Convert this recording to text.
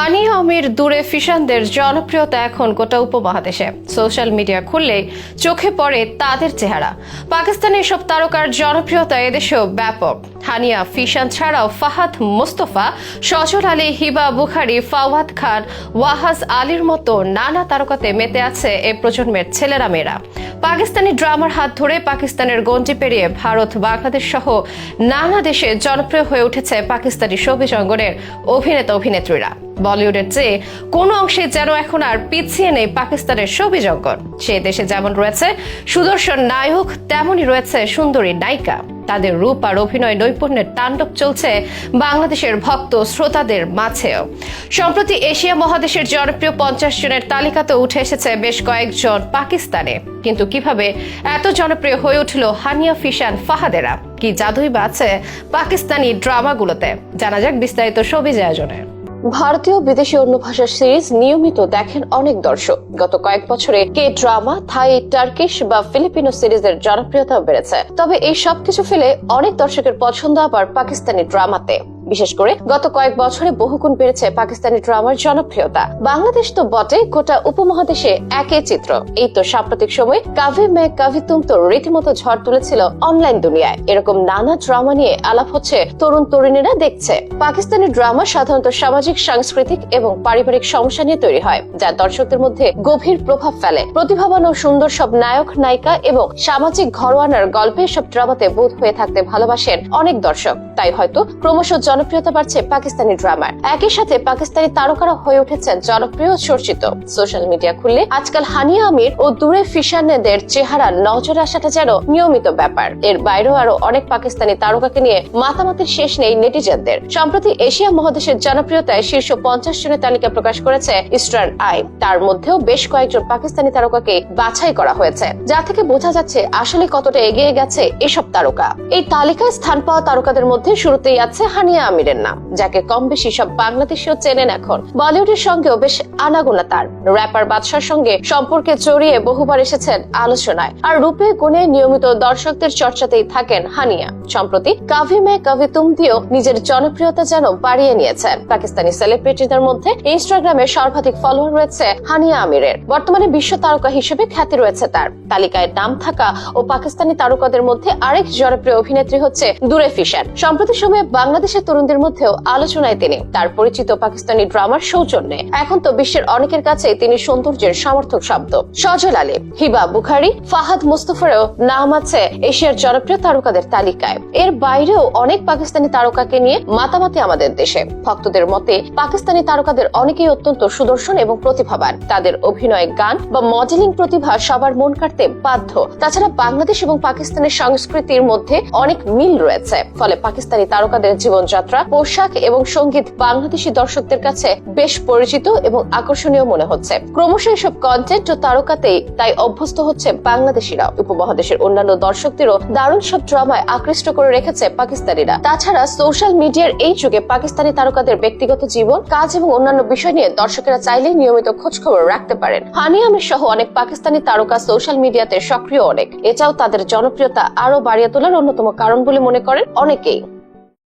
হানিয়া আমির দূরে ফিশানদের জনপ্রিয়তা এখন গোটা উপমহাদেশে। সোশ্যাল মিডিয়া খুললে চোখে পড়ে তাদের চেহারা। পাকিস্তানের সব তারকার জনপ্রিয়তা এদেশেও ব্যাপক। হানিয়া, ফিশান ছাড়াও ফাহাদ মোস্তফা, সজল আলী, হিবা বুখারি, ফাওয়াদ খান ওয়াহাজ আলীর মতো নানা তারকাতে মেতে আছে এ প্রজন্মের ছেলেরা মেয়েরা পাকিস্তানি ড্রামার হাত ধরে পাকিস্তানের গঞ্জি পেরিয়ে ভারত, বাংলাদেশ সহ নানা দেশে জনপ্রিয় হয়ে উঠেছে পাকিস্তানি ছবি অঙ্গনের অভিনেতা অভিনেত্রীরা। বলিউডের চেয়ে কোনো অংশে যেন এখন আর পিছিয়ে নেই পাকিস্তানের ছবি অঙ্গন? সে দেশে যেমন রয়েছে সুদর্শন নায়ক, তেমনই রয়েছে সুন্দরী নায়িকা। তাদের রূপ আর অভিনয় নৈপুণ্যের তাণ্ডব চলছে বাংলাদেশের ভক্ত শ্রোতাদের মাঝেও। সম্প্রতি এশিয়া মহাদেশের জনপ্রিয় পঞ্চাশ জনের তালিকাতে উঠে এসেছে বেশ কয়েকজন পাকিস্তানে। কিন্তু কীভাবে এত জনপ্রিয় হয়ে উঠল হানিয়া ফিশান ফাহাদেরা? কি জাদুই বা আছে পাকিস্তানি ড্রামাগুলোতে? জানা যাক বিস্তারিত সবিজ আয়োজনে। ভারতীয় বিদেশি অন্য ভাষার সিরিজ নিয়মিত দেখেন অনেক দর্শক। গত কয়েক বছরে কে ড্রামা থাই টার্কিশ বা ফিলিপিনো সিরিজের জনপ্রিয়তা বেড়েছে। তবে এই সবকিছু ফেলে অনেক দর্শকের পছন্দ আবার পাকিস্তানি ড্রামাতে বিশেষ করে গত কয়েক বছরে বহুগুণ বেড়েছে পাকিস্তানি ড্রামার জনপ্রিয়তা। বাংলাদেশ তো বটে গোটা উপমহাদেশে একই চিত্র। এই তো সাম্প্রতিক সময় কাভি মে কাভি তুম তো রীতিমতো ঝড় তুলেছিল অনলাইন দুনিয়ায়। এরকম নানা ড্রামা নিয়ে আলাপ হচ্ছে তরুণ তরুণীরা দেখছে। পাকিস্তানি ড্রামা সাধারণত সামাজিক, সাংস্কৃতিক এবং পারিবারিক সমস্যা নিয়ে তৈরি হয়, যা দর্শকদের মধ্যে গভীর প্রভাব ফেলে। প্রতিভাবান ও সুন্দর সব নায়ক, নায়িকা এবং সামাজিক ঘরোয়ানার গল্পে সব ড্রামাতে বোধ হয়ে থাকতে ভালোবাসেন অনেক দর্শক। তাই হয়তো ক্রমশ জনপ্রিয়তা বাড়ছে পাকিস্তানি ড্রামার। একই সাথে পাকিস্তানি তারকারা হয়ে উঠেছেন জনপ্রিয় চর্চিত। সোশ্যাল মিডিয়া খুললে আজকাল হানিয়া আমির ও দূরে ফিশানেদের চেহারা নজরে আসাটা যেন নিয়মিত ব্যাপার। এর বাইরেও আরও অনেক পাকিস্তানি তারকাকে নিয়ে মাতামাতির শেষ নেই নেটিজেনদের। সম্প্রতি এশিয়া মহাদেশের জনপ্রিয়তায় শীর্ষ পঞ্চাশ জনের তালিকা প্রকাশ করেছে ইস্টার্ন আই। তার মধ্যেও বেশ কয়েকজন পাকিস্তানি তারকাকে বাছাই করা হয়েছে, যা থেকে বোঝা যাচ্ছে আসলে কতটা এগিয়ে গেছে এসব তারকা। এই তালিকায় স্থান পাওয়া তারকাদের মধ্যে শুরুতেই আছে হানিয়া আমিরের নাম, যাকে কম বেশি সব বাংলাদেশিও চেনেন এখন। বলিউডের সঙ্গেও বেশ আনাগোনা তার। র্যাপার বাদশার সঙ্গে সম্পর্কে জড়িয়ে বহুবার এসেছেন আলোচনায়। আর রূপে গুণে নিয়মিত দর্শকদের চর্চাতেই থাকেন হানিয়া। সম্প্রতি কাভি মে কাভি তুম দিয়েও নিজের জনপ্রিয়তা যেন বাড়িয়ে নিয়েছেন পাকিস্তানি সেলিব্রিটিদের মধ্যে ইনস্টাগ্রামে সর্বাধিক ফলোয়ার রয়েছে হানিয়া আমিরের। বর্তমানে বিশ্ব তারকা হিসেবে খ্যাতি রয়েছে তার। তালিকায় নাম থাকা ও পাকিস্তানি তারকাদের মধ্যে আরেক জনপ্রিয় অভিনেত্রী হচ্ছে দূরে ফিশান সম্প্রতি সময়ে বাংলাদেশের তরুণদের মধ্যেও আলোচনায় তিনি। তার পরিচিত পাকিস্তানি ড্রামার সৌজন্যে এখন তো বিশ্বের অনেকের কাছে তিনি সৌন্দর্যের সমর্থক শব্দ। সজল আলী, হিবা বুখারি, ফাহাদ মুস্তফারও নাম আছে এশিয়ার জনপ্রিয় তারকাদের তালিকায়। এর বাইরেও অনেক পাকিস্তানি তারকাকে নিয়ে মাতামাতি আমাদের দেশে। ভক্তদের মতে, পাকিস্তানি তারকাদের অনেকেই অত্যন্ত সুদর্শন এবং প্রতিভাবান। তাদের অভিনয়, গান বা মডেলিং প্রতিভা সবার মন কাটতে বাধ্য। তাছাড়া বাংলাদেশ এবং পাকিস্তানের সংস্কৃতির মধ্যে অনেক মিল রয়েছে। ফলে পাকিস্তানি তারকাদের জীবনযাত্রা পোশাক এবং সংগীত বাংলাদেশি দর্শকদের কাছে বেশ পরিচিত এবং আকর্ষণীয় মনে হচ্ছে। ক্রমশ এসব কন্টেন্ট ও তারকাতেই তাই অভ্যস্ত হচ্ছে বাংলাদেশিরা। উপমহাদেশের অন্যান্য দর্শকদেরও দারুণ সব ড্রামায় আকৃষ্ট করে রেখেছে পাকিস্তানিরা। তাছাড়া সোশ্যাল মিডিয়ার এই যুগে পাকিস্তানি তারকাদের ব্যক্তিগত জীবন, কাজ এবং অন্যান্য বিষয় নিয়ে দর্শকেরা চাইলেই নিয়মিত খোঁজ খবর রাখতে পারেন। হানিয়া আমির সহ অনেক পাকিস্তানি তারকা সোশ্যাল মিডিয়াতে সক্রিয় অনেক। এটাও তাদের জনপ্রিয়তা আরও বাড়িয়ে তোলার অন্যতম কারণ বলে মনে করেন অনেকেই।